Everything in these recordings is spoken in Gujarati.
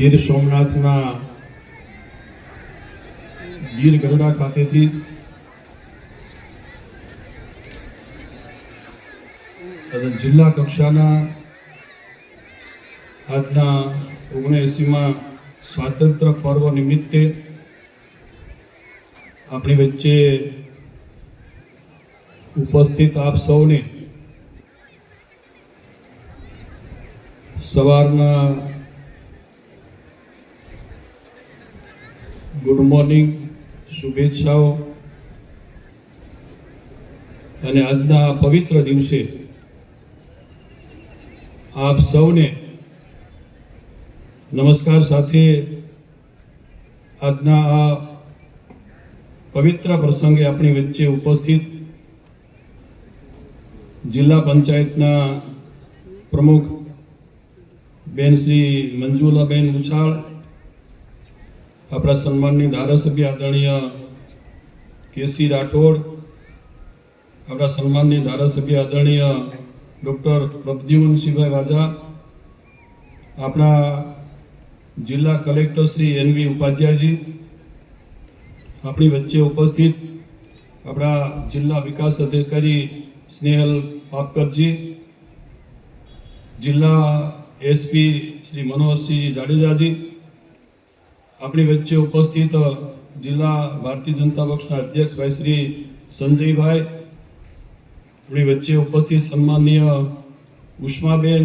ગીર સોમનાથના ગીર ગરડા ખાતેથી જિલ્લા કક્ષાના આજના ઓગણએંસીમાં સ્વાતંત્ર્ય પર્વ નિમિત્તે આપણી વચ્ચે ઉપસ્થિત આપ સૌને સવારના ગુડ મોર્નિંગ શુભેચ્છાઓ. અને આજના આ પવિત્ર દિવસે આપ સૌને નમસ્કાર સાથે આજના આ પવિત્ર પ્રસંગે આપણી વચ્ચે ઉપસ્થિત જિલ્લા પંચાયતના પ્રમુખ બેન શ્રી મંજુલાબેન ઉછાળ આપણા સન્માનની ધારાસભ્ય આદરણીય કેસી રાઠોડ, આપણા સન્માનની ધારાસભ્ય આદરણીય ડૉક્ટર પ્રદ્યુમનસિંહભાઈ વાજા, આપણા જિલ્લા collector Shri N V Upadhyayji, આપણી વચ્ચે ઉપસ્થિત આપણા જિલ્લા વિકાસ અધિકારી સ્નેહલ પાપકરજી, જિલ્લા એસપી શ્રી મનોહરસિંહ જાડેજાજી આપણી વચ્ચે ઉપસ્થિત જિલ્લા ભારતીય જનતા પક્ષના અધ્યક્ષ ભાઈ શ્રી સંજયભાઈ, આપણી વચ્ચે ઉપસ્થિત સન્માનીય ઉષ્માબેન,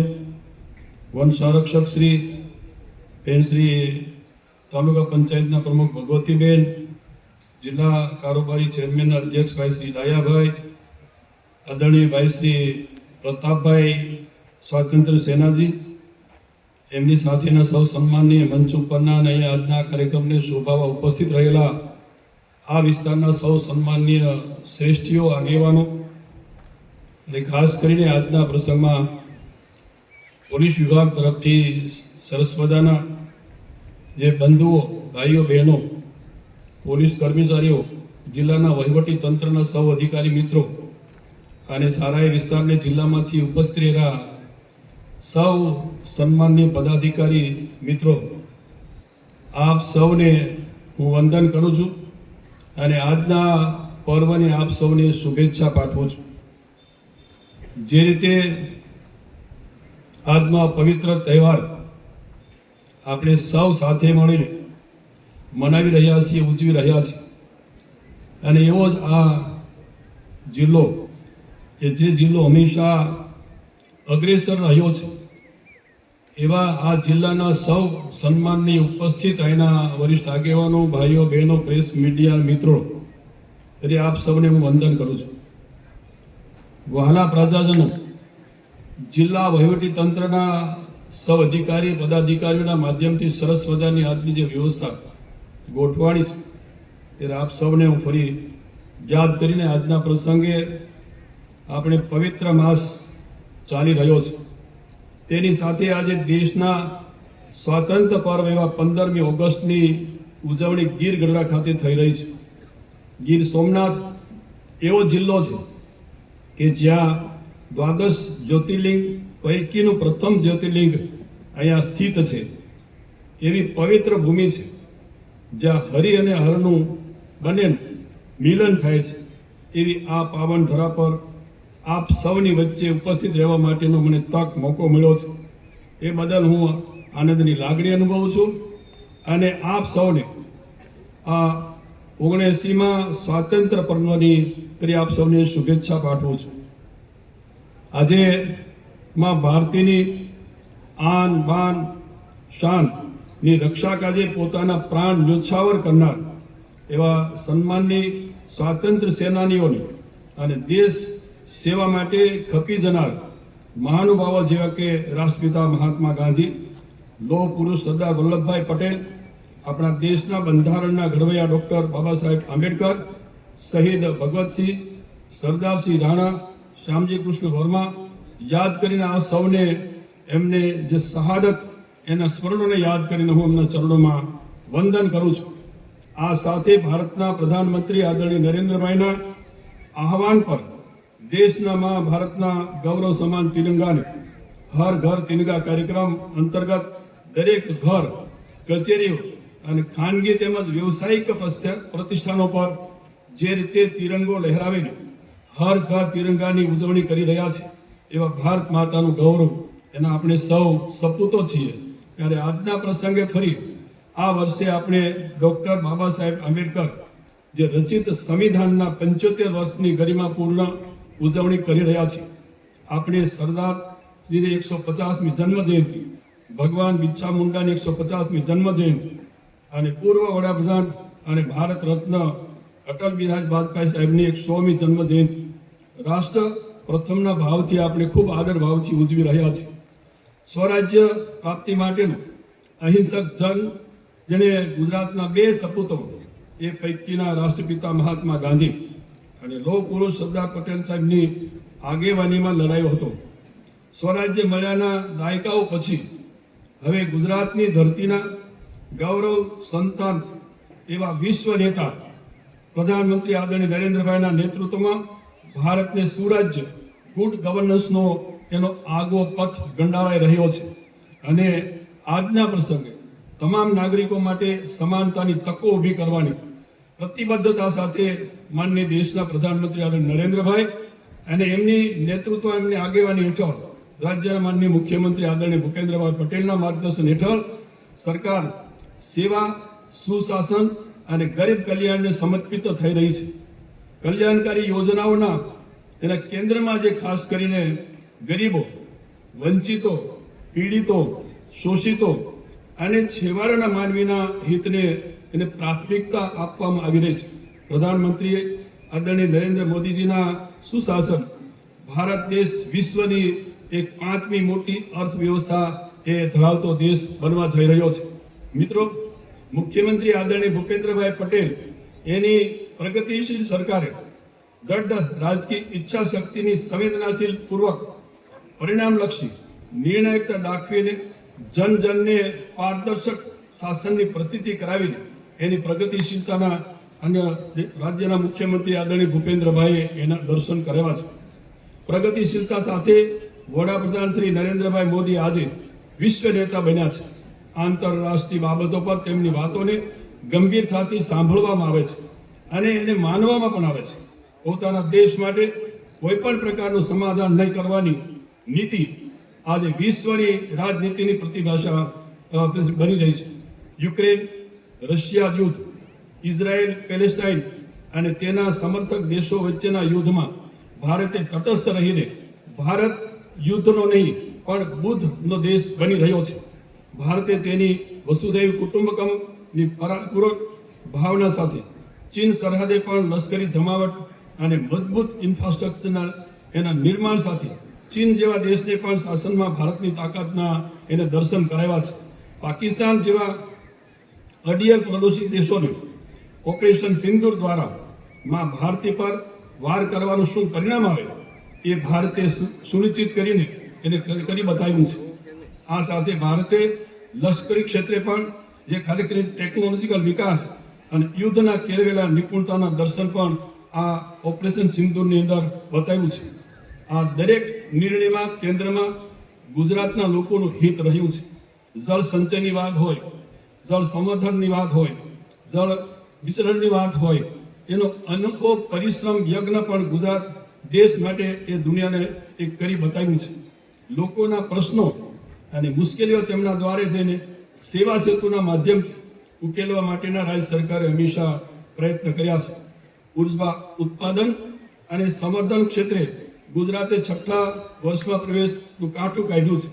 વન સંરક્ષક શ્રી, બેન શ્રી તાલુકા પંચાયતના પ્રમુખ ભગવતીબેન, જિલ્લા કારોબારી ચેરમેનના અધ્યક્ષ ભાઈ શ્રી દાયાભાઈ આદરણીય ભાઈ શ્રી પ્રતાપભાઈ, સ્વાતંત્ર્ય સેનાજી એમની સાથેના સૌ સન્માનની મંચ ઉપરના અને આજના કાર્યક્રમને શોભાવા ઉપસ્થિત રહેલા આ વિસ્તારના સૌ સન્માનીય શ્રેષ્ઠીઓ, આગેવાનો અને ખાસ કરીને આજના પ્રસંગમાં પોલીસ વિભાગ તરફથી સરસ જે બંધુઓ, ભાઈઓ, બહેનો, પોલીસ કર્મચારીઓ, જિલ્લાના વહીવટી તંત્રના સૌ અધિકારી મિત્રો અને સારા એ વિસ્તારને જિલ્લામાંથી ઉપસ્થિત રહેલા સૌ સન્માનીય પદાધિકારી મિત્રો, આપ સૌને હું વંદન કરું છું અને આજના પર્વને આપ સૌને શુભેચ્છા પાઠવું છું. જે રીતે આજનો પવિત્ર તહેવાર આપણે સૌ સાથે મળીને મનાવી રહ્યા છીએ, ઉજવી રહ્યા છીએ. અને એવો જ આ જિલ્લો કે જે જિલ્લો હંમેશા અગ્રેસર રહ્યો છે એવા આ જિલ્લાના સૌ સન્માનની ઉપસ્થિત અહીંના વરિષ્ઠ આગેવાનો, ભાઈઓ, બહેનો, પ્રેસ, મીડિયા, મિત્રો. તરી આપ સૌને હું વંદન કરું છું. વહાલા પ્રજાજનો, જિલ્લા તંત્રના સૌ અધિકારી, પદાધિકારીઓના માધ્યમથી સરસ મજાની આજની જે વ્યવસ્થા ગોઠવાણી છે, ત્યારે આપ સૌને હું ફરી યાદ કરીને આજના પ્રસંગે આપણે પવિત્ર માસ ચાલી રહ્યો છે. તેની સાથે આજે દેશના સ્વાતંત્ર્ય પર્વ એવા પંદરમી ઓગસ્ટની ઉજવણી ગીર ગઢડા ખાતે થઈ રહી છે. ગીર સોમનાથ એવો જિલ્લો છે કે જ્યાં દ્વાદશ જ્યોતિર્લિંગ પૈકીનું પ્રથમ જ્યોતિર્લિંગ અહીંયા સ્થિત છે. એવી પવિત્ર ભૂમિ છે જ્યાં હરિ અને હરનું બંને મિલન થાય છે. એવી આ પાવન ધરા પર આપ સૌની વચ્ચે ઉપસ્થિત રહેવા માટેનો મને તક મોકો મળ્યો છે. એ બદલ હું આનંદની લાગણી અનુભવું છું અને આપ સૌને આ ઓગણએંસીમાં સ્વાતંત્ર્ય પર્વની કરી આપ સૌને શુભેચ્છા પાઠવું છું. આજે માં ભારતીની આન, બાન શાનની રક્ષા કાજે પોતાના પ્રાણ ન્યોછાવર કરનાર એવા સન્માનની સ્વાતંત્ર્ય સેનાનીઓની અને દેશ સેવા માટે ખપી જનાર મહાનુભાવો જેવા કે રાષ્ટ્રપિતા મહાત્મા ગાંધી, લોહ પુરુષ સરદાર વલ્લભભાઈ પટેલ, આપણા દેશના બંધારણના ઘડવૈયા ડૉક્ટર બાબા સાહેબ આંબેડકર, શહીદ ભગવતસિંહ, સરદારસિંહ રાણા, શ્યામજી કૃષ્ણ વર્મા, યાદ કરીને આ સૌને એમને જે શહાદત એના સ્મરણોને યાદ કરીને હું એમના ચરણોમાં વંદન કરું છું. આ સાથે ભારતના પ્રધાનમંત્રી આદરણીય નરેન્દ્રભાઈના આહવાન પર દેશના મા ભારતના ગૌરવ સમાન તિરંગાને હર ઘર તિરંગા કાર્યક્રમ અંતર્ગત દરેક ઘર, કચેરીઓ અને ખાનગી તેમજ વ્યવસાયિક પ્રતિષ્ઠાનો પર જે રીતે તિરંગો લહેરાવીને હર ઘર તિરંગાની ઉજવણી કરી રહ્યા છે, એવા ભારત માતાનું ગૌરવ એના આપણે સૌ સપૂતો છીએ. ત્યારે આજના પ્રસંગે ફરી આ વર્ષે આપણે ડૉક્ટર બાબા સાહેબ આંબેડકર જે રચિત સંવિધાનના પંચોતેર વર્ષની ગરિમાપૂર્ણ ઉજવણી કરી રહ્યા છીએ. આપણે સરદાર શ્રીની એકસો પચાસમી જન્મ જયંતિ ભગવાન બિચ્છા મુંડાની એકસો પચાસમી જન્મ જયંતિ અને પૂર્વ વડાપ્રધાન અને ભારત રત્ન અટલ બિહારી વાજપેયી સાહેબની એક સોમી જન્મ જયંતિ રાષ્ટ્ર પ્રથમના ભાવથી આપણે ખૂબ આદર ભાવથી ઉજવી રહ્યા છીએ. સ્વરાજ્ય પ્રાપ્તિ માટેનું અહિંસક જન, જેને ગુજરાતના બે સપૂતો, એ પૈકીના રાષ્ટ્રપિતા મહાત્મા ગાંધી અને લોહ પુરુષ સરદાર પટેલ સાહેબની આગેવાનીમાં લડાયો હતો. સ્વરાજ્ય મળ્યાના દાયકાઓ પછી હવે ગુજરાતની ધરતીના ગૌરવ, સંતાન એવા વિશ્વ નેતા પ્રધાનમંત્રી આદરણીય નરેન્દ્રભાઈના નેતૃત્વમાં ભારતને સુરાજ્ય ગુડ ગવર્નન્સનો એનો આગવો પથ ગંડાળાઈ રહ્યો છે. અને આજના પ્રસંગે તમામ નાગરિકો માટે સમાનતાની તકો ઊભી કરવાની પ્રતિબદ્ધતા સાથે માનની દેશના પ્રધાનમંત્રી આદરણીય નરેન્દ્રભાઈ અને એમની નેતૃત્વ એમની આગેવાની હેઠળ રાજ્યના માનનીય મુખ્યમંત્રી આદરણીય ભૂપેન્દ્રભાઈ પટેલના માર્ગદર્શન હેઠળ સરકાર સેવા, સુશાસન અને ગરીબ કલ્યાણને સમર્પિત થઈ રહી છે. કલ્યાણકારી યોજનાઓના એના કેન્દ્રમાં જે ખાસ કરીને ગરીબો, વંચિતો, પીડિતો, શોષિતો અને છેવાડાના માનવીના હિતને એને પ્રાથમિકતા આપવામાં આવી રહી છે. પ્રધાનમંત્રીએ આદરણીય નરેન્દ્ર મોદીજીના સુશાસન, ભારત દેશ વિશ્વની એક પાંચમી મોટી અર્થવ્યવસ્થા એ ધરાવતો દેશ બનવા જઈ રહ્યો છે. મિત્રો, મુખ્યમંત્રી આદરણીય ભૂપેન્દ્રભાઈ પટેલ એની પ્રગતિશીલ સરકારે દઢ રાજકીય ઈચ્છા શક્તિની સંવેદનાશીલ પૂર્વક પરિણામલક્ષી નિર્ણાયકતા દાખવીને જન જનને પારદર્શક શાસનની પ્રતીતિ કરાવીને એની પ્રગતિશીલતાના અને રાજ્યના મુખ્યમંત્રી આદરણીય ભૂપેન્દ્રભાઈએ એના દર્શન કરેવા છે. પ્રગતિશીલતા સાથે વડાપ્રધાન શ્રી નરેન્દ્રભાઈ મોદી આજે વિશ્વ નેતા બન્યા છે. આંતરરાષ્ટ્રીય બાબતો પર તેમની વાતોને ગંભીરતાથી સાંભળવામાં આવે છે અને એને માનવામાં પણ આવે છે. પોતાના દેશ માટે કોઈ પણ પ્રકારનું સમાધાન નહીં કરવાની નીતિ આજે વિશ્વની રાજનીતિની પ્રતિભાષા બની રહી છે. યુક્રેન રશિયા યુદ્ધ, ઇઝરાયલ, પેલેસ્ટાઇન અને તેના સમર્થક દેશો વચ્ચેના યુદ્ધમાં ભારતે તટસ્થ રહીને ભારત યુદ્ધનો નહીં, પણ બુદ્ધનો દેશ બની રહ્યો છે. ભારતે તેની વસુધૈવ કુટુંબકમની પરાપૂર્વક ભાવના સાથે ચીન સરહદે પણ લશ્કરી જમાવટ અને મજબૂત ઇન્ફ્રાસ્ટ્રક્ચરના એના નિર્માણ સાથે ચીન જેવા દેશને પણ શાસનમાં ભારતની તાકાતના એને દર્શન કરાવ્યા છે. પાકિસ્તાન જેવા અડિયલ પડોશી દેશોને ઓપરેશન સિંદૂર દ્વારા માં ભારતી પર વાર કરવાનું શું પરિણામ આવે એ ભારતે સુનિશ્ચિત કરીને એને કરી બતાવ્યું છે. આ સાથે ભારતે લશ્કરી ક્ષેત્રે પણ જે કરીને ટેકનોલોજીકલ વિકાસ અને યુદ્ધના કેળવેલા નિપુણતાના દર્શન પણ આ ઓપરેશન સિંદૂરની અંદર બતાવ્યું છે. આ દરેક નિર્ણયમાં કેન્દ્રમાં ગુજરાતના લોકોનું હિત રહ્યું છે. જળ સંચયની વાત હોય જળ સંવર્ધનની વાત હોય, જળ વિચરણની વાત હોય, એનો અનોખો પરિશ્રમ યજ્ઞ પણ ગુજરાત દેશ માટે એ દુનિયાને એક કરી બતાવ્યું છે. લોકોના પ્રશ્નો અને મુશ્કેલીઓ તેમના દ્વારે જઈને સેવા સેતુના માધ્યમથી ઉકેલવા માટેના રાજ્ય સરકારે હંમેશા પ્રયત્ન કર્યા છે. ઊર્જા ઉત્પાદન અને સંવર્ધન ક્ષેત્રે ગુજરાતે છઠ્ઠા વર્ષમાં પ્રવેશનું કાઠું કાઢ્યું છે.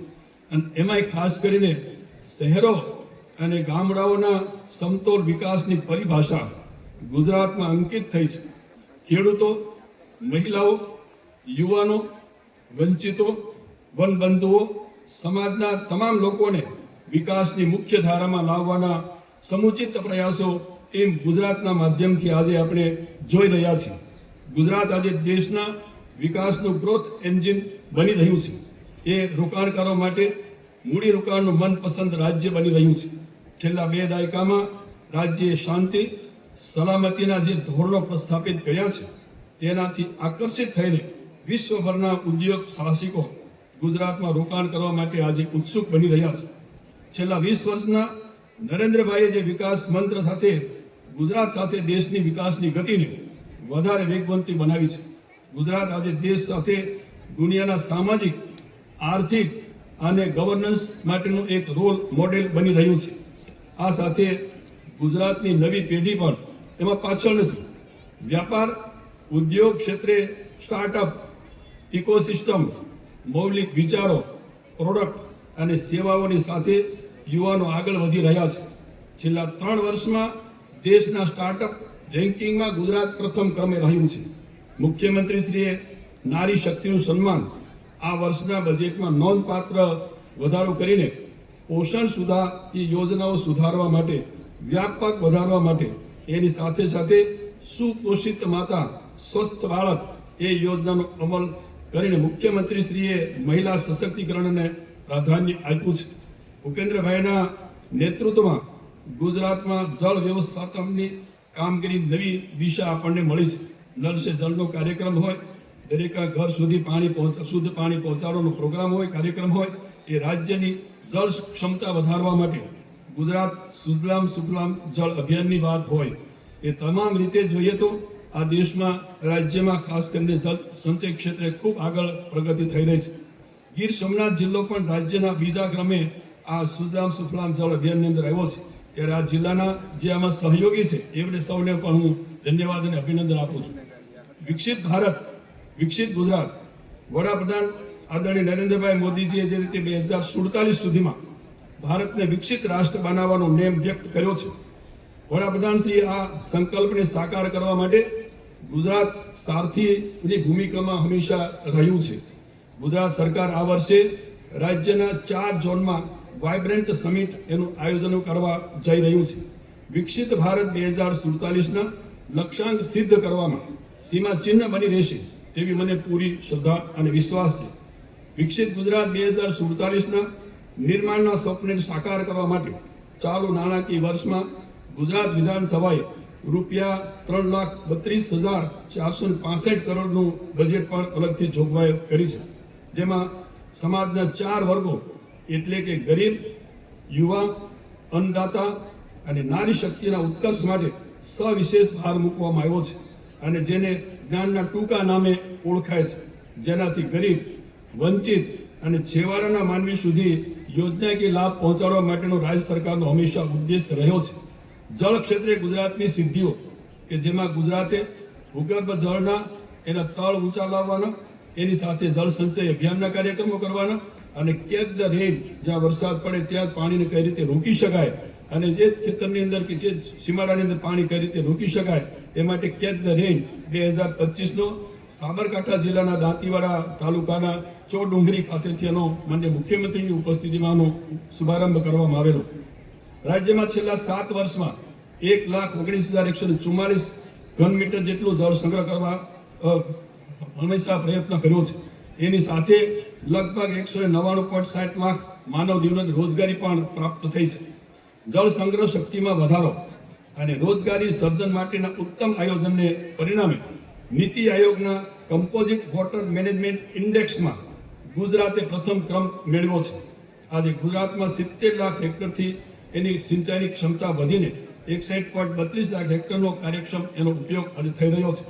અને એમાંય ખાસ કરીને શહેરો અને ગામડાઓના સમતોલ વિકાસની પરિભાષા ગુજરાતમાં અંકિત થઈ છે. ખેડૂતો, મહિલાઓ, યુવાનો, વંચિતો, વનબંધુઓ, સમાજના તમામ લોકોને વિકાસની મુખ્ય ધારામાં લાવવાના સમુચિત પ્રયાસો એમ ગુજરાતના માધ્યમથી આજે આપણે જોઈ રહ્યા છીએ. ગુજરાત આજે દેશના વિકાસનું ગ્રોથ એન્જિન બની રહ્યું છે. એ રોકાણકારો માટે મૂડી રોકાણનું મનપસંદ રાજ્ય બની રહ્યું છે. છેલ્લા બે દાયકામાં રાજ્યે શાંતિ, સલામતીના જે ધોરણો પ્રસ્થાપિત કર્યા છે, તેનાથી આકર્ષિત થઈને વિશ્વભરના ઉદ્યોગ સાહસિકો ગુજરાતમાં રોકાણ કરવા માટે આજે ઉત્સુક બની રહ્યા છે. છેલ્લા વીસ વર્ષના નરેન્દ્રભાઈએ જે વિકાસ મંત્ર સાથે ગુજરાત સાથે દેશની વિકાસની ગતિને વધારે વેગવંતી બનાવી છે. ગુજરાત આજે દેશ સાથે દુનિયાના સામાજિક, આર્થિક અને ગવર્નન્સ માટેનું એક રોલ મોડેલ બની રહ્યું છે. આ સાથે ગુજરાતની નવી પેઢી પણ એમાં પાછળ નથી. વ્યાપાર, ઉદ્યોગ ક્ષેત્રે સ્ટાર્ટઅપ ઇકોસિસ્ટમ મૌલિક વિચારો પ્રોડક્ટ અને સેવાઓની સાથે યુવાનો આગળ વધી રહ્યા છે. છેલ્લા ત્રણ વર્ષમાં દેશના સ્ટાર્ટઅપ રેન્કિંગમાં ગુજરાત પ્રથમ ક્રમે રહ્યું છે. મુખ્યમંત્રીશ્રીએ નારી શક્તિનું સન્માન આ વર્ષના બજેટમાં નોંધપાત્ર વધારો કરીને પોષણ સુધા એ યોજનાઓ સુધારવા માટે વ્યાપક વધારવા માટે, એની સાથે સાથે સુપોષિત માતા, સ્વસ્થ બાળક એ યોજનાનો અમલ કરીને મુખ્યમંત્રીશ્રીએ મહિલા સશક્તિકરણને પ્રાધાન્ય આપ્યું છે. ભૂપેન્દ્રભાઈના નેતૃત્વમાં ગુજરાતમાં જળ વ્યવસ્થાપનની કામગીરી નવી દિશા આપણને મળી છે. નળ સે જળનો કાર્યક્રમ હોય, દરેક ઘર સુધી પાણી પહોંચ, શુદ્ધ પાણી પહોંચાડવાનો પ્રોગ્રામ હોય, કાર્યક્રમ હોય, એ રાજ્યની જળ ક્ષમતા વધારવા માટે ગુજરાત સુજલામ સુફલામ જળ અભિયાનની વાત હોય એ તમામ રીતે જોઈએ તો આ દેશમાં રાજ્યમાં ખાસ કરીને જળ સંચય ક્ષેત્રે ખૂબ આગળ પ્રગતિ થઈ રહી છે. ગીર સોમનાથ જિલ્લો પણ રાજ્યના બીજા ક્રમે આ સુજલામ સુફલામ જળ અભિયાનની અંદર આવ્યો છે. ત્યારે આ જિલ્લાના જે આમાં સહયોગી છે એમને સૌને પણ હું ધન્યવાદ અને અભિનંદન આપું છું. વિકસિત ભારત, વિકસિત ગુજરાત, વડાપ્રધાન આદરણીય નરેન્દ્રભાઈ મોદીજીએ જે રીતે બે હજાર સુડતાલીસ સુધીમાં ભારતને વિકસિત રાષ્ટ્ર બનાવવાનો નેમ વ્યક્ત કર્યો છે. વડાપ્રધાનશ્રી આ સંકલ્પને સાકાર કરવા માટે ગુજરાત સારથીની ભૂમિકામાં હંમેશા રહ્યું છે. ગુજરાત સરકાર આ વર્ષે રાજ્યના ચાર ઝોનમાં વાઇબ્રન્ટ સમિટ એનું આયોજન કરવા જઈ રહ્યું છે. વિકસિત ભારત બે હજાર સુડતાલીસના લક્ષ્યાંક સિદ્ધ કરવામાં સીમા ચિહ્ન બની રહેશે તેવી મને પૂરી શ્રદ્ધા અને વિશ્વાસ છે. વિકસિત ગુજરાત બે હજાર સુડતાલીસના નિર્માણના સ્વપ્નને સાકાર કરવા માટે ચાલુ નાણાકીય વર્ષમાં ગુજરાત વિધાનસભાએ રૂપિયા ત્રણ લાખ બત્રીસ હજાર ચારસો પાસઠ કરોડનું બજેટ પણ અલગથી જોગવાઈ કરી છે. જેમાં સમાજના ચાર વર્ગો એટલે કે ગરીબ, યુવા, અન્નદાતા અને નારી શક્તિના ઉત્કર્ષ માટે સવિશેષ ભાર મૂકવામાં આવ્યો છે અને જેને જ્ઞાનના ટૂંકા નામે ઓળખાય છે. જેનાથી ગરીબ વંચિત અને છેવાડાના માનવી સુધી યોજનાકીય લાભ પહોંચાડવા માટેનો રાજ્ય સરકારનો હંમેશા ઉદ્દેશ રહ્યો છે. જળ ક્ષેત્રે ગુજરાતની સિદ્ધિઓ કે જેમાં ગુજરાતે ભૂગર્ભ જળના એના તળ ઊંચા લાવવાના, એની સાથે જળ સંચય અભિયાનના કાર્યક્રમો કરવાના અને કેચ ધ રેન જ્યાં વરસાદ પડે ત્યાં પાણીને કઈ રીતે રોકી શકાય અને જે ખેતરની અંદર કે જે સીમાડાની અંદર પાણી કઈ રીતે રોકી શકાય એ માટે કેચ ધ રેન બે હજાર પચીસનો સાબરકાંઠા જિલ્લાના દાંતીવાડા તાલુકાના ચોડુંગરી ખાતેથી એનો માન્ય મુખ્યમંત્રીની ઉપસ્થિતિમાં શુભારંભ કરવામાં આવેલો. રાજ્યમાં છેલ્લા સાત વર્ષમાં એક લાખ ઓગણીસ હજાર એકસો ને ચુમ્માલીસ ઘન મીટર જેટલું જળ સંગ્રહ કરવા હંમેશા પ્રયત્ન કર્યો છે. એની સાથે લગભગ એકસો ને નવ્વાણું પોઈન્ટ સાઠ લાખ માનવ જીવન રોજગારી પણ પ્રાપ્ત થઈ છે. જળ સંગ્રહ શક્તિમાં વધારો અને રોજગારી સર્જન માટેના ઉત્તમ આયોજનને પરિણામે નીતિ આયોગના કમ્પોઝિટ વોટર મેનેજમેન્ટ ઇન્ડેક્સમાં ગુજરાતે પ્રથમ ક્રમ મેળવ્યો છે. આજે ગુજરાતમાં સિત્તેર લાખ હેક્ટરથી એની સિંચાઈની ક્ષમતા વધીને એકસાઠ પોઈન્ટ બત્રીસ લાખ હેક્ટરનો કાર્યક્ષમ એનો ઉપયોગ આજે થઈ રહ્યો છે.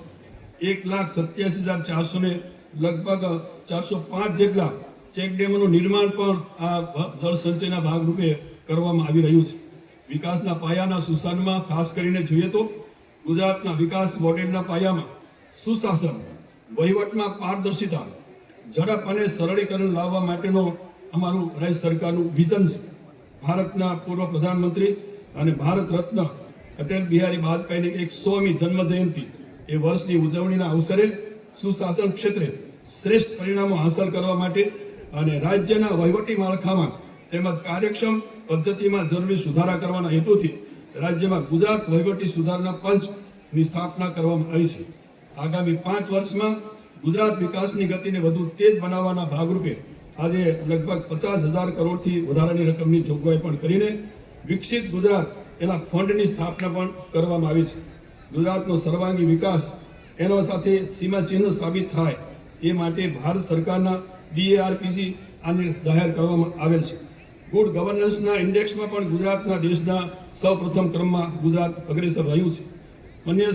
એક લાખ સત્યાસી હજાર ચારસો ને લગભગ ચારસો પાંચ જેટલા ચેકડેમોનું નિર્માણ પણ આ જળ સંચયના ભાગરૂપે કરવામાં આવી રહ્યું છે. વિકાસના પાયાના સુશાનમાં ખાસ કરીને જોઈએ તો ગુજરાતના વિકાસ મોડેલના પાયામાં સુશાસન, વહીવટમાં પારદર્શિતા, ઝડપ અને સરળીકરણ લાવવા માટેનો અમારું રાજ્ય સરકારનું વિઝન છે. ભારતના પૂર્વ પ્રધાનમંત્રી અને ભારત રત્ન અટલ બિહારી વાજપેયીની એક જન્મ જયંતિ એ વર્ષની ઉજવણીના અવસરે સુશાસન ક્ષેત્રે શ્રેષ્ઠ પરિણામો હાંસલ કરવા માટે અને રાજ્યના વહીવટી માળખામાં તેમજ કાર્યક્ષમ પદ્ધતિમાં જરૂરી સુધારા કરવાના હેતુથી રાજ્યમાં ગુજરાત વહીવટી સુધારણા પંચની સ્થાપના કરવામાં આવી છે. આગામી પાંચ વર્ષમાં ગુજરાત વિકાસની ગતિને વધુ તેજ બનાવવાના ભાગરૂપે આજે લગભગ પચાસ હજાર કરોડથી વધારાની રકમની જોગવાઈ પણ કરીને વિકસિત ગુજરાત એના ફંડની સ્થાપના પણ કરવામાં આવી છે. ગુજરાતનો સર્વાંગી વિકાસ એના સાથે સીમાચિહ્ન સાબિત થાય એ માટે ભારત સરકારના ડીએઆરપીજી આને જાહેર કરવામાં આવેલ છે. ગુડ ગવર્નન્સના ઇન્ડેક્સમાં પણ ગુજરાતના દેશના સૌપ્રથમ ક્રમમાં ગુજરાત અગ્રેસર રહ્યું છે. અન્ય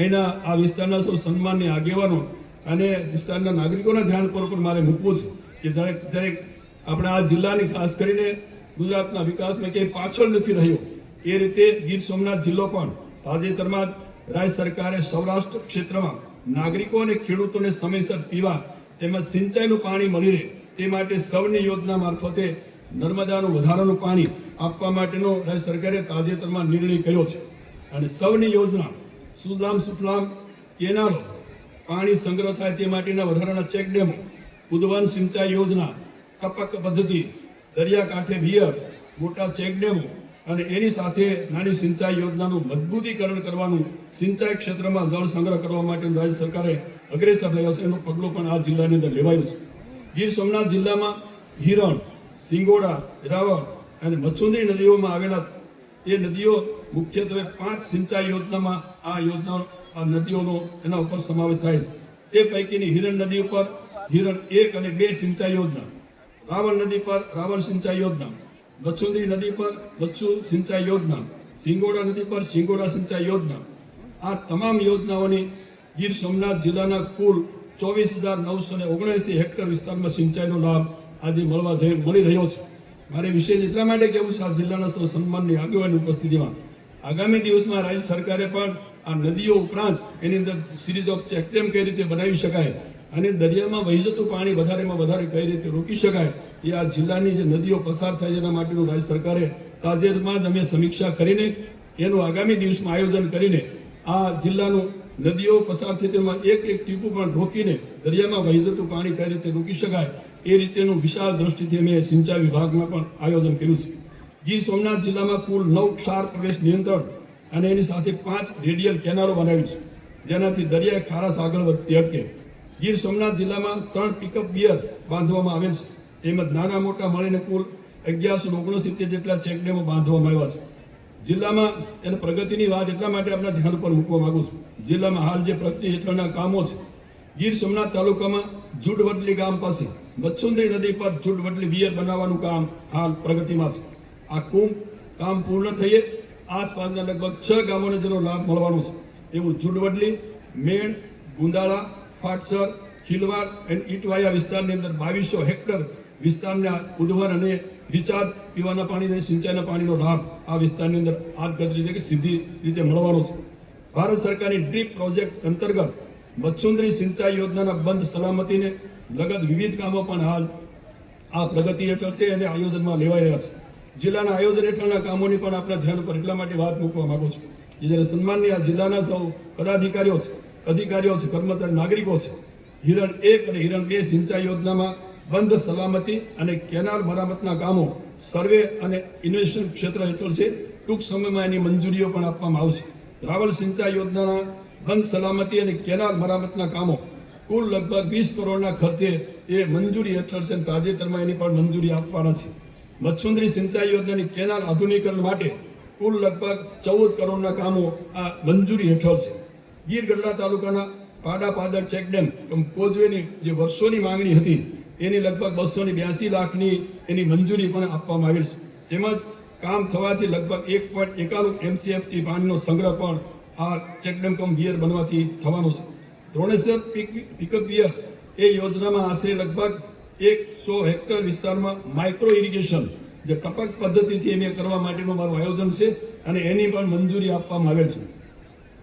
અહીંના આ વિસ્તારના સૌ સન્માનની આગેવાનો અને વિસ્તારના નાગરિકોના ધ્યાન પર પણ મારે મૂકવું છે કે દરેક દરેક આપણા આ જિલ્લાની ખાસ કરીને ગુજરાતના વિકાસમાં ક્યાંય પાછળ નથી રહ્યો. એ રીતે ગીર સોમનાથ જિલ્લો પણ તાજેતરમાં જ રાજ્ય સરકારે સૌરાષ્ટ્ર ક્ષેત્રમાં નાગરિકો અને ખેડૂતોને સમયસર પીવા તેમજ સિંચાઈનું પાણી મળી રહે તે માટે સૌની યોજના મારફતે નર્મદાનું વધારાનું પાણી આપવા માટેનો રાજ્ય સરકારે તાજેતરમાં નિર્ણય કર્યો છે. અને સૌની યોજના સુજલામ સુફલામ, કેનાલો પાણી સંગ્રહ થાય તે માટેના વધારાના ચેક ડેમો સિંચાઈ યોજના, ટપક પદ્ધતિ, દરિયાકાંઠે વિયર, મોટા ચેક અને એની સાથે નાની સિંચાઈ યોજનાનું મજબૂતીકરણ કરવાનું સિંચાઈ ક્ષેત્રમાં જળ સંગ્રહ કરવા માટે રાજ્ય સરકારે અગ્રેસર રહ્યો છે એનું પગલું પણ આ જિલ્લાની અંદર લેવાયું છે. ગીર સોમનાથ જિલ્લામાં હિરણ, સિંગોડા, રાવળ અને મચ્છુંદી નદીઓમાં આવેલા એ નદીઓ મુખ્યત્વે પાંચ સિંચાઈ યોજનામાં આ યોજના, આ નદીઓનો એના ઉપર સમાવેશ થાય છે. તે પૈકીની હિરણ નદી ઉપર, હિરણ એક અને બે સિંચાઈ યોજના. રાવણ નદી પર રાવળ સિંચાઈ યોજના. બચ્ચુંદી નદી પર બચ્ચુ સિંચાઈ યોજના. સિંગોડા નદી પર સિંગોડા સિંચાઈ યોજના. આ તમામ યોજનાઓની ગીર સોમનાથ જિલ્લાના કુલ ચોવીસ હજાર નવસો ને ઓગણએંસી હેક્ટર વિસ્તારમાં સિંચાઈનો લાભ આજે મળવા જઈ, મળી રહ્યો છે. મારે વિશેષ એટલા માટે કહેવું છે, આ જિલ્લાના સૌ સન્માનની આગેવાની ઉપસ્થિતિમાં. આગામી દિવસમાં રાજ્ય સરકારે પણ આ નદીઓ ઉપરાંત એની અંદર સિરીઝ ઓફ ચેકડેમ કઈ રીતે બનાવી શકાય અને દરિયામાં વહી જતું પાણી વધારેમાં વધારે કઈ રીતે રોકી શકાય, એ આ જિલ્લાની જે નદીઓ પસાર થાય છે એના માટેનું રાજ્ય સરકારે તાજેતરમાં જ અમે સમીક્ષા કરીને એનું આગામી દિવસમાં આયોજન કરીને આ જિલ્લાનું નદીઓ પસાર થઈ તેમાં એક એક ટીપું પણ રોકીને દરિયામાં વહી જતું પાણી કઈ રીતે રોકી શકાય, એ રીતેનું વિશાળ દ્રષ્ટિથી અમે સિંચાઈ વિભાગમાં પણ આયોજન કર્યું છે. ગીર સોમનાથ જિલ્લામાં કુલ નવ ક્ષાર પ્રવેશ નિયંત્રણ અને એની સાથે પાંચ રેડિયલ કેનાલો બનાવી છે. જેનાથી દરિયાઈ ખારાશ આગળ વધતી અટકે. ગીર સોમનાથ જિલ્લામાં ત્રણ પિકઅપ બિયર બાંધવામાં આવેલ છે. તેમજ નાના મોટા મળીને કુલ અગિયારસો ઓગણસિત્તેર જેટલા ચેકડેમો બાંધવામાં આવ્યા છે. જિલ્લામાં એને પ્રગતિની વાત એટલા માટે આપણા ધ્યાન ઉપર મૂકવા માંગુ છું. જિલ્લામાં હાલ જે પ્રગતિ હેઠળના કામો છે, ગીર સોમનાથ તાલુકામાં જુડવડલી ગામ પાસે મચ્છુંદરી નદી પર જુડવડલી બિયર બનાવવાનું કામ હાલ પ્રગતિમાં છે. આ કુંભ કામ પૂર્ણ થઈએ આસપાસના લગભગ છ ગામોને જેનો લાભ મળવાનો છે. એવું જુડવડલી, મેણ, ગુંદાળા, ફાટસર, ખીલવાડ અને ઈટવાયા વિસ્તારની અંદર બાવીસો હેક્ટર વિસ્તારના ઉદ્વહન અને રિચાર્જ પીવાના પાણી અને સિંચાઈના પાણીનો લાભ આ વિસ્તારની અંદર આદગત રીતે કે સીધી રીતે મળવાનો છે. ભારત સરકારની ડ્રીપ પ્રોજેક્ટ અંતર્ગત મચ્છુંદરી સિંચાઈ યોજનાના બંધ સલામતીને લગત વિવિધ કામો પણ હાલ આ પ્રગતિ હેઠળ છે અને આયોજનમાં લેવાઈ રહ્યા છે. જિલ્લાના આયોજન હેઠળના કામોની પણ આપણા ધ્યાન પર એટલા માટે વાત મૂકવા માંગુ છું કે જ્યારે સન્માનની આ જિલ્લાના સૌ પદાધિકારીઓ છે, અધિકારીઓ છે, કર્મચારી, નાગરિકો છે, હિરણ એક અને હિરણ બે સિંચાઈ યોજનામાં બંધ, સલામતી અને કેનાલ મરામતના કામો સર્વે અને ઇન્વેસ્ટમેન્ટ ક્ષેત્ર હેઠળ છે, ટૂંક સમયમાં એની મંજૂરીઓ પણ આપવામાં આવશે. રાવલ સિંચાઈ યોજનાના બંધ, સલામતી અને કેનાલ મરામતના કામો કુલ લગભગ વીસ કરોડના ખર્ચે એ મંજૂરી હેઠળ છે તાજેતરમાં એની પણ મંજૂરી આપવાના છે. મચ્છુંદરી સિંચાઈ યોજનાની કેનાલ આધુનિકરણ માટે કુલ લગભગ ચૌદ કરોડના કામો આ મંજૂરી હેઠળ છે. ગીર ગઢડા તાલુકાના પાડા પાદર ચેકડેમ કોજવેની જે વર્ષોની માંગણી હતી, એની લગભગ બસો ની બ્યાસી લાખની એની મંજૂરી પણ આપવામાં આવેલ છે. તેમજ કામ થવાથી લગભગ એક પોઈન્ટ એકાણું એમસીએફટી પાણીનો સંગ્રહ પણ આ ચેકડેમ કમ ગિયર બનવાથી થવાનો છે. ધ્રોણેશ્વર પીક, પિકઅપ ગિયર એ યોજનામાં આશરે લગભગ એકસો હેક્ટર વિસ્તારમાં માઇક્રો ઇરિગેશન જે ટપક પદ્ધતિથી એમ કરવા માટેનું મારું આયોજન છે અને એની પણ મંજૂરી આપવામાં આવેલ છે.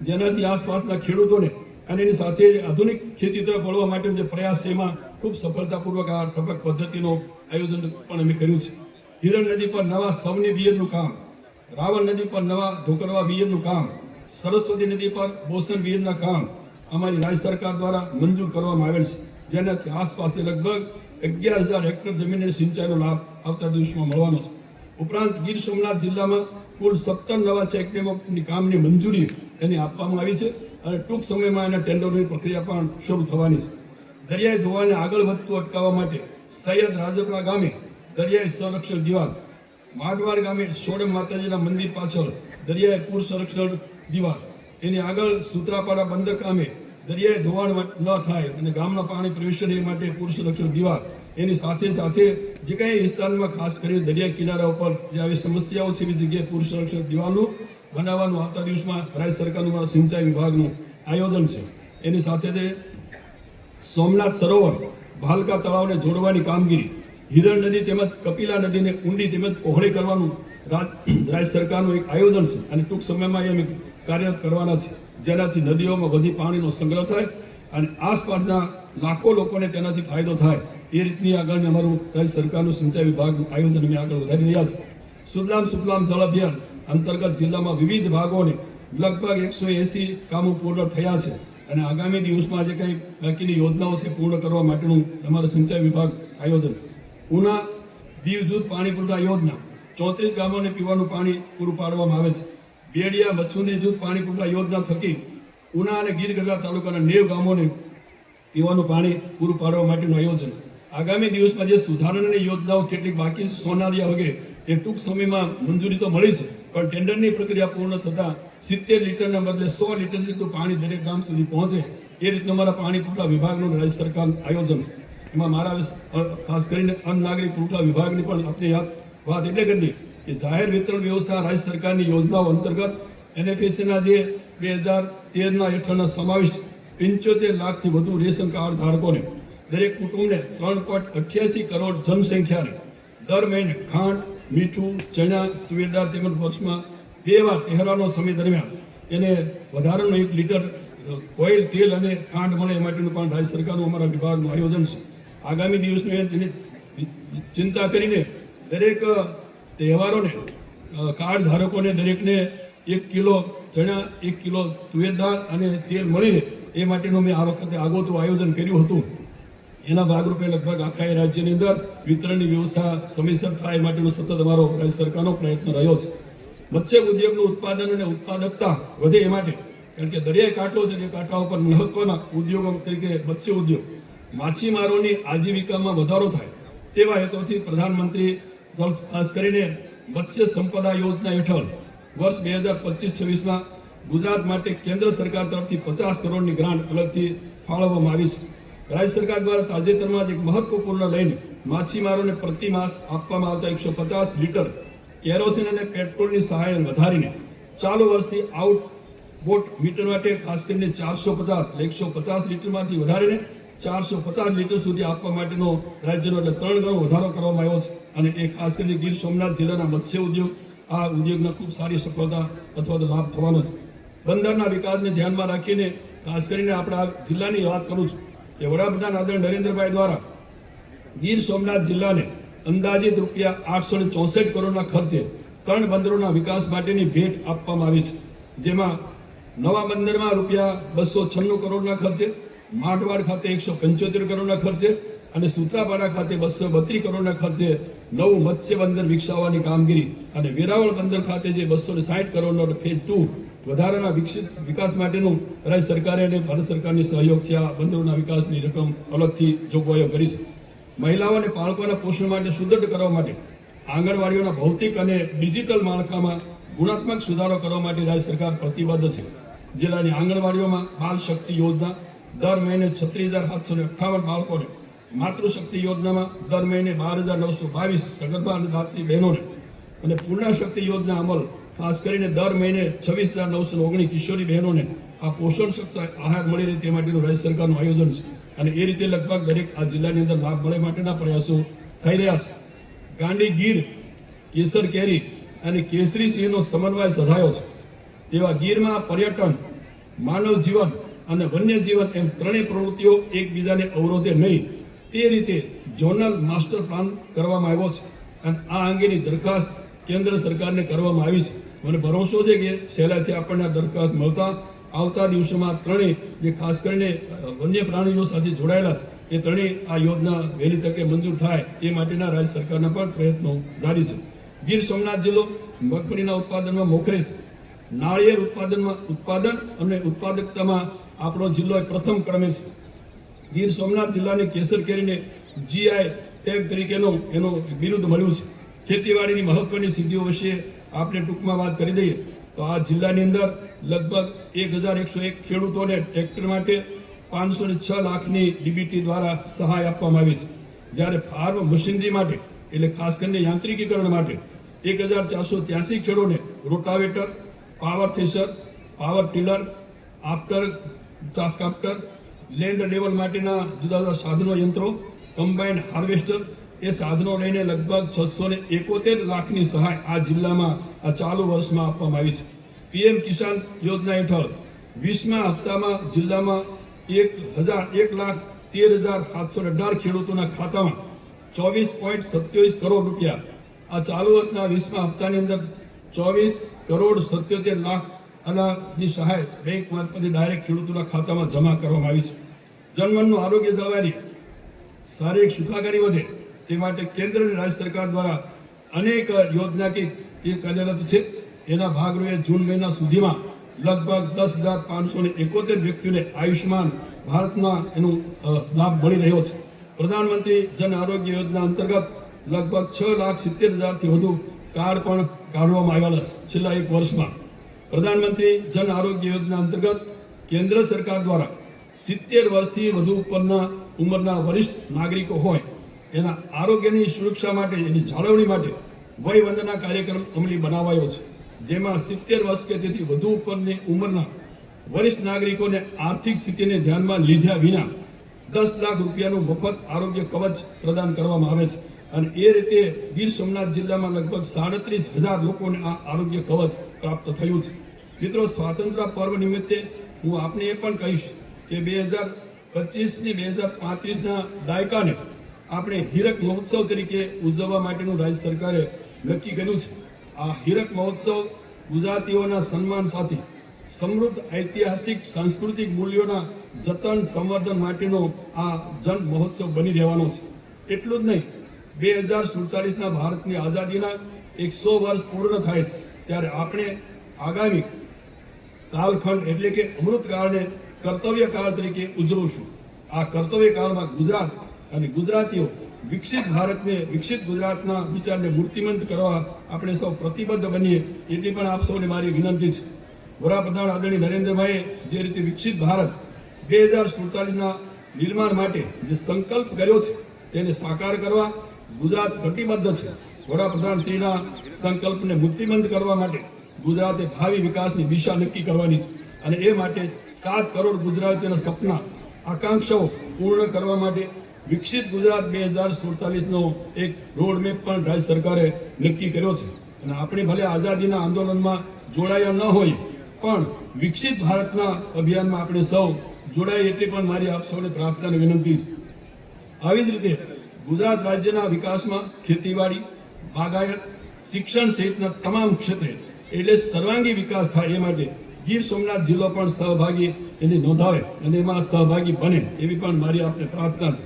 જેનાથી આસપાસના ખેડૂતોને અને એની સાથે આધુનિક ખેતી તરફ વળવા માટેનો જે પ્રયાસ છે એમાં ખૂબ સફળતાપૂર્વક આ ટપક પદ્ધતિનો આયોજન પણ અમે કર્યું છે. હિરણ નદી પર નવા સવની વિયરનું કામ, રાવણ નદી પર નવા ધોકરવા વિયરનું કામ, સરસ્વતી નદી પર બોસન વિયરના કામ અમારી રાજ્ય સરકાર દ્વારા મંજૂર કરવામાં આવેલ છે. જેનાથી આસપાસથી લગભગ અગિયાર હજાર હેક્ટર જમીનને સિંચાઈનો લાભ આવતા દિવસમાં મળવાનો છે. ઉપરાંત ગીર સોમનાથ જિલ્લામાં કુલ સત્તર નવા ચેકડેમોની કામની મંજૂરી એની આપવામાં આવી છે અને ટૂંક સમયમાં એના ટેન્ડરની પ્રક્રિયા પણ શરૂ થવાની છે. દરિયાઈ ધોવાને આગળ વધતું અટકાવવા માટે સૈયદ રાજપરા ગામે દરિયાઈ સંરક્ષણ દિવાલ, માગવાડ ગામે સોડમ માતાજીના મંદિર પાછળ દરિયાઈ પૂર સંરક્ષણ દિવાલ, એની આગળ સુત્રાપાડા બંદર ગામે દરિયાએ ધોવાણ ન થાય અને ગામના પાણી પ્રવેશે માટે પુરુષ સંરક્ષણ દીવાલ એની સાથે સાથે જે કાંઈ વિસ્તારમાં ખાસ કરીને દરિયા કિનારા ઉપર જે આવી સમસ્યાઓ છે એવી જગ્યાએ પુરુષ સંરક્ષણ દીવાલનું બનાવવાનું આવતા દિવસમાં રાજ્ય સરકારનું સિંચાઈ વિભાગનું આયોજન છે. એની સાથે સોમનાથ સરોવર, ભાલકા તળાવને જોડવાની કામગીરી, હિરણ નદી તેમજ કપિલા નદીને ઊંડી તેમજ પહોળી કરવાનું રાજ- રાજ્ય સરકારનું એક આયોજન છે અને ટૂંક સમયમાં એ અમે કાર્યરત કરવાના છે જેનાથી નદીઓમાં વધી પાણીનો સંગ્રહ થાય અને આસપાસના લાખો લોકોને તેનાથી ફાયદો થાય. એ રીતની આગળ અમારું રાજ્ય સરકારનું સિંચાઈ વિભાગ આયોજન અમે આગળ વધારી રહ્યા છે સુજલામ સુફલામ જળ અભિયાન અંતર્ગત જિલ્લામાં વિવિધ ભાગોને લગભગ એકસો એસી કામો પૂર્ણ થયા છે અને આગામી દિવસમાં જે કંઈ બાકીની યોજનાઓ છે પૂર્ણ કરવા માટેનું અમારું સિંચાઈ વિભાગ આયોજન. ઉના દીવ જૂથ પાણી પુરવઠા યોજના ચોત્રીસ ગામોને પીવાનું પાણી પૂરું પાડવામાં આવે છે. બેડિયા મચ્છુંદી જૂથ પાણી પૂરવા યોજના થકી ઉના અને ગીર ગઢડા તાલુકાના નેવ ગામોને પીવાનું પાણી પૂરું પાડવા માટેનું આયોજન. આગામી દિવસમાં જે સુધારણાની યોજનાઓ કેટલીક બાકી સોનારિયા વગેરે એ ટૂંક સમયમાં મંજૂરી તો મળી છે, પણ ટેન્ડરની પ્રક્રિયા પૂર્ણ થતાં સિત્તેર લીટરના બદલે સો લીટર જેટલું પાણી દરેક ગામ સુધી પહોંચે એ રીતનું અમારા પાણી પુરવઠા વિભાગનું રાજ્ય સરકાર આયોજન. એમાં મારા ખાસ કરીને અન્ન નાગરિક પુરવઠા વિભાગની પણ આપણે યાદ વાત એટલે કરી કે જાહેર વિતરણ વ્યવસ્થા રાજ્ય સરકારની યોજનાઓ અંતર્ગત એનએફએસસીના જે બે હજાર તેરના હેઠળના સમાવિષ્ટ પંચોતેર લાખથી વધુ રેશન કાર્ડ ધારકોને દરેક કુટુંબને ત્રણ પોઈન્ટ અઠ્યાસી કરોડ જનસંખ્યાને દર મહિને ખાંડ, મીઠું, ચણા તુવેરદાર તેમજ વર્ષમાં બે વાર તહેવારનો સમય દરમિયાન એને વધારાનું એક લીટર ઓઇલ, તેલ અને ખાંડ મળે એ માટેનું પણ રાજ્ય સરકારનું અમારા વિભાગનું આયોજન છે. આગામી દિવસનું એ ચિંતા કરીને દરેક તહેવારોને કાર્ડ ધારકોને દરેકને એક કિલો ચણા, એક કિલો તુવેર દાળ અને તેલ મળીને એ માટેનું મેં આ વખતે આગોતરું આયોજન કર્યું હતું. એના ભાગરૂપે લગભગ આખા રાજ્યની અંદર વિતરણની વ્યવસ્થા સમયસર થાય માટેનો સતત અમારો રાજ્ય સરકારનો પ્રયત્ન રહ્યો છે. મત્સ્ય ઉદ્યોગનું ઉત્પાદન અને ઉત્પાદકતા વધે એ માટે, કારણ કે દરિયાઈ કાંઠો છે જે કાંઠા ઉપર મહત્વના ઉદ્યોગો તરીકે મત્સ્ય ઉદ્યોગ, માછીમારોની આજીવિકામાં વધારો થાય તેવા હેતુથી પ્રધાનમંત્રી ખાસ કરીને મત્સ્ય સંપદા યોજના હેઠળ વર્ષ બે હજાર પચીસ છવ્વીસમાં ગુજરાત માટે કેન્દ્ર સરકાર તરફથી પચાસ કરોડની ગ્રાન્ટ અલગથી ફાળવવામાં આવી છે. રાજ્ય સરકાર દ્વારા તાજેતરમાં જ એક મહત્વપૂર્ણ લઈને માછીમારોને પ્રતિ માસ આપવામાં આવતા એકસો પચાસ લીટર કેરોસીન અને પેટ્રોલની સહાય વધારીને ચાલુ વર્ષથી આઉટ બોટ મીટર માટે ખાસ કરીને ચારસો પચાસ એકસો પચાસ લીટરમાંથી વધારીને ચારસો પચાસ લીટર સુધી આપવા માટેનો રાજ્યનો એટલે ત્રણ ગણો વધારો કરવામાં આવ્યો છે. અને એ ખાસ કરીને ગીર સોમનાથ જિલ્લાના મત્સ્ય ઉદ્યોગ, આ ઉદ્યોગને ખૂબ સારી સફળતા અથવા તો લાભ થવાનો છે. બંદરના વિકાસને ધ્યાનમાં રાખીને ખાસ કરીને આપણા જિલ્લાની વાત કરું છું કે વડાપ્રધાન આદરણીય નરેન્દ્રભાઈ દ્વારા ગીર સોમનાથ જિલ્લાને અંદાજિત રૂપિયા આઠસો ને ચોસઠ કરોડના ખર્ચે ત્રણ બંદરોના વિકાસ માટેની ભેટ આપવામાં આવી છે. જેમાં નવા બંદરમાં રૂપિયા બસો છન્નું કરોડના ખર્ચે માટવાડ ખાતે એકસો પંચોતેર કરોડના ખર્ચે અને સુત્રાપાડા ખાતે બસો બત્રીસ કરોડના ખર્ચે નવું મત્સ્ય બંદર વિકસાવવાની કામગીરી અને વેરાવળ બંદર ખાતે જે બસો ને કરોડનો ફેઝ ટુ વધારાના વિકસિત વિકાસ માટેનું રાજ્ય સરકારે અને ભારત સરકારની સહયોગથી આ બંદરોના વિકાસની રકમ અલગથી જોગવાઈઓ કરી છે. મહિલાઓ અને પોષણ માટે સુદૃઢ કરવા માટે આંગણવાડીઓના ભૌતિક અને ડિજિટલ માળખામાં ગુણાત્મક સુધારો કરવા માટે રાજ્ય સરકાર પ્રતિબદ્ધ છે. જિલ્લાની આંગણવાડીઓમાં બાલ શક્તિ યોજના દર મહિને છત્રીસ હજાર સાતસો ને અઠ્ઠાવન બાળકોને માતૃશક્તિ યોજનામાં દર મહિને બાર હજાર નવસો બાવીસ સગર્ભા અને દાત્રી બહેનોને અને પૂર્ણાશક્તિ યોજના અમલ ખાસ કરીને દર મહિને છવ્વીસ હજાર નવસો ઓગણીસ કિશોરી બહેનોને આ પોષણ શક્તિ આહાર મળી રહે તે માટેનું રાજ્ય સરકારનું આયોજન છે. અને એ રીતે લગભગ દરેક આ જિલ્લાની અંદર લાભ મળે માટેના પ્રયાસો થઈ રહ્યા છે. ગાંડી ગીર, કેસર કેરી અને કેસરી સિંહનો સમન્વય સધાયો છે. તેવા ગીરમાં પર્યટન, માનવ જીવન અને વન્ય જીવન એમ ત્રણેય પ્રવૃત્તિઓ એકબીજાને અવરોધે નહીં. તે રીતે ઝોનલ માસ્ટર પ્લાન કરવામાં આવ્યો છે અને આ અંગેની દરખાસ્ત કેન્દ્ર સરકારને કરવામાં આવી છે. મને ભરોસો છે કે સહેલાથી આપણને આ દરખાસ્ત મળતા આવતા દિવસોમાં ત્રણેય જે ખાસ કરીને વન્ય પ્રાણીઓ સાથે જોડાયેલા છે, એ ત્રણેય આ યોજના વહેલી તકે મંજૂર થાય એ માટેના રાજ્ય સરકારના પણ પ્રયત્નો જારી છે. ગીર સોમનાથ જિલ્લો મગફળીના ઉત્પાદનમાં મોખરે છે. નાળિયેર ઉત્પાદનમાં ઉત્પાદન અને ઉત્પાદકતામાં આપણો જિલ્લો પ્રથમ ક્રમે છે. ગીર સોમનાથ જિલ્લાને કેસર કેરીને જીઆઈ ટેગ તરીકેનો એનો બિરુદ મળ્યું છે. ખેતીવાડીની મહત્વની સિદ્ધિઓ વિશે આપણે ટૂંકમાં વાત કરી દઈએ તો આ જિલ્લાની અંદર લગભગ એક ખેડૂતોને ટ્રેક્ટર માટે પાંચસો ને છ લાખની ડીબીટી દ્વારા સહાય આપવામાં આવી છે. જ્યારે ફાર્મ મશીનરી માટે, એટલે ખાસ કરીને યાંત્રિકીકરણ માટે એક હજાર ચારસો ત્યાસી ખેડૂને rotavator, power thresher power tiller after કાપ્ટર લેન્ડ લેવલ માટેના જુદા જુદા સાધનો યંત્રો કમ્બાઇન્ડ હાર્વેસ્ટર એ સાધનો લઈને લગભગ છસો ને એકોતેર લાખની સહાય આ જિલ્લામાં આ ચાલુ વર્ષમાં આપવામાં આવી છે. પીએમ કિસાન યોજના હેઠળ વીસમા હપ્તામાં જિલ્લામાં એક હજાર એક લાખ તેર હજાર સાતસો અઢાર ખેડૂતોના ખાતામાં ચોવીસ પોઈન્ટ સત્યાવીસ કરોડ રૂપિયા. આ ચાલુ વર્ષના વીસમા હપ્તાની અંદર ચોવીસ કરોડ સત્યોતેર લાખ અનાની સહાય બેંક મારફતે ડાયરેક્ટ ખેડૂતોના ખાતામાં જમા કરવામાં આવી છે. જનમનનું આરોગ્ય જળવાઈ શારીરિક સુખાકારી વધે તે માટે કેન્દ્ર અને રાજ્ય સરકાર દ્વારા અનેક યોજના કે કાર્યરત છે. એના ભાગરૂપે જૂન મહિના સુધીમાં લગભગ દસ હજાર પાંચસો ને એકોતેર વ્યક્તિઓને આયુષ્યમાન ભારતના એનું લાભ મળી રહ્યો છે. પ્રધાનમંત્રી જન આરોગ્ય યોજના અંતર્ગત લગભગ છ લાખ સિત્તેર હજારથી વધુ કાર્ડ પણ કાઢવામાં આવેલા છે. છેલ્લા એક વર્ષમાં પ્રધાનમંત્રી જન આરોગ્ય યોજના અંતર્ગત કેન્દ્ર સરકાર દ્વારા સિત્તેર વર્ષથી વધુ ઉપરના ઉંમરના વરિષ્ઠ નાગરિકો હોય, એના આરોગ્યની સુરક્ષા માટે, એની જાળવણી માટે વયવંદના કાર્યક્રમ અમલી બનાવાયો છે. જેમાં સિત્તેર વર્ષ કે તેથી વધુ ઉપરની ઉંમરના વરિષ્ઠ નાગરિકોને આર્થિક સ્થિતિને ધ્યાનમાં લીધા વિના દસ લાખ રૂપિયાનું મફત આરોગ્ય કવચ પ્રદાન કરવામાં આવે છે. અને એ રીતે ગીર સોમનાથ જિલ્લામાં લગભગ સાડત્રીસ હજાર લોકોને આ આરોગ્ય કવચ પ્રાપ્ત થયું છે. મિત્રો, સ્વાતંત્ર્ય પર્વ નિમિત્તે હું આપને એ પણ કહીશ કે બે હજાર પચીસની બે હજાર પાંત્રીસના દાયકાને આપણે હીરક મહોત્સવ તરીકે ઉજવવા માટેનું રાજ્ય સરકારે નક્કી કર્યું છે. આ હીરક મહોત્સવ ગુજરાતીઓના સન્માન સાથે સમૃદ્ધ ઐતિહાસિક, સાંસ્કૃતિક મૂલ્યોના જતન, સંવર્ધન માટેનો આ જન મહોત્સવ બની રહેવાનો છે. એટલું જ નહીં, બે હજાર સુડતાલીસના ભારતની આઝાદીના એકસો વર્ષ પૂર્ણ થાય છે. ત્યારે આપણે આગામી કાલખંડ એટલે કે અમૃતકાળને કર્તવ્યકાળ તરીકે ઉજવશું. આ કર્તવ્યકાળમાં ગુજરાત અને ગુજરાતીઓ વિકસિત ભારતને, વિકસિત ગુજરાતના વિચારને મૂર્તિમંત કરવા આપણે સૌ પ્રતિબદ્ધ બનીએ એટલી પણ આપ સૌને મારી વિનંતી છે. વડાપ્રધાન આદરણીય નરેન્દ્રભાઈએ જે રીતે વિકસિત ભારત બે હજાર સુડતાલીસના નિર્માણ માટે જે સંકલ્પ કર્યો છે, તેને સાકાર કરવા ગુજરાત કટિબદ્ધ છે. વડાપ્રધાન શ્રીના સંકલ્પને મુક્તિબંધ કરવા માટે ગુજરાતે ભાવિ વિકાસની દિશા નક્કી કરવાની છે. અને એ માટે સાત કરોડ ગુજરાતીઓના સપના, આકાંક્ષાઓ પૂર્ણ કરવા માટે વિકસિત ગુજરાત બે હજાર સુડતાલીસનો એક રોડમેપ પણ રાજ્ય સરકારે નક્કી કર્યો છે. અને આપણે ભલે આઝાદીના આંદોલનમાં જોડાયા ન હોય, પણ વિકસિત ભારતના અભિયાનમાં આપણે સૌ જોડાય એટલી પણ મારી આપ સૌને પ્રાર્થના અને વિનંતી છે. આવી જ રીતે ગુજરાત રાજ્યના વિકાસમાં ખેતીવાડી બાગાયત શિક્ષણ સહિતના તમામ ક્ષેત્રે, એટલે સર્વાંગી વિકાસ થાય એ માટે ગીર સોમનાથ જિલ્લો પણ સહભાગી એને નોંધાવે અને એમાં સહભાગી બને એવી પણ મારી આપને પ્રાર્થના છે.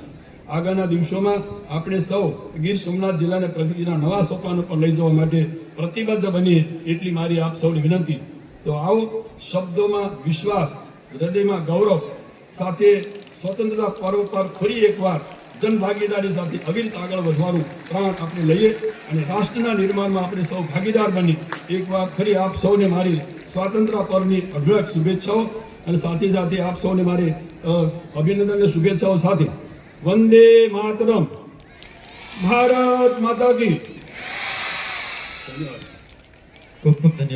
આગળના દિવસોમાં આપણે સૌ ગીર સોમનાથ જિલ્લાને પ્રગતિના નવા સોપાનો પર લઈ જવા માટે પ્રતિબદ્ધ બનીએ એટલી મારી આપ સૌની વિનંતી. તો આવો શબ્દોમાં વિશ્વાસ, હૃદયમાં ગૌરવ સાથે સ્વતંત્રતા પર્વ પર ફરી એકવાર જન ભાગીદારી સાથે અવિરત આગળ વધવાનું પ્રાણ આપણે લઈએ અને રાષ્ટ્રના નિર્માણમાં આપણે સૌ ભાગીદાર બની. એકવાર ફરી આપ સૌને મારી સ્વાતંત્ર્ય પર્વની અઢળક શુભેચ્છાઓ અને સાથે સાથે આપ સૌને મારી અભિનંદન અને શુભેચ્છાઓ સાથે. વંદે માતરમ. ભારત માતા કી. ખૂબ ખૂબ ધન્યવાદ.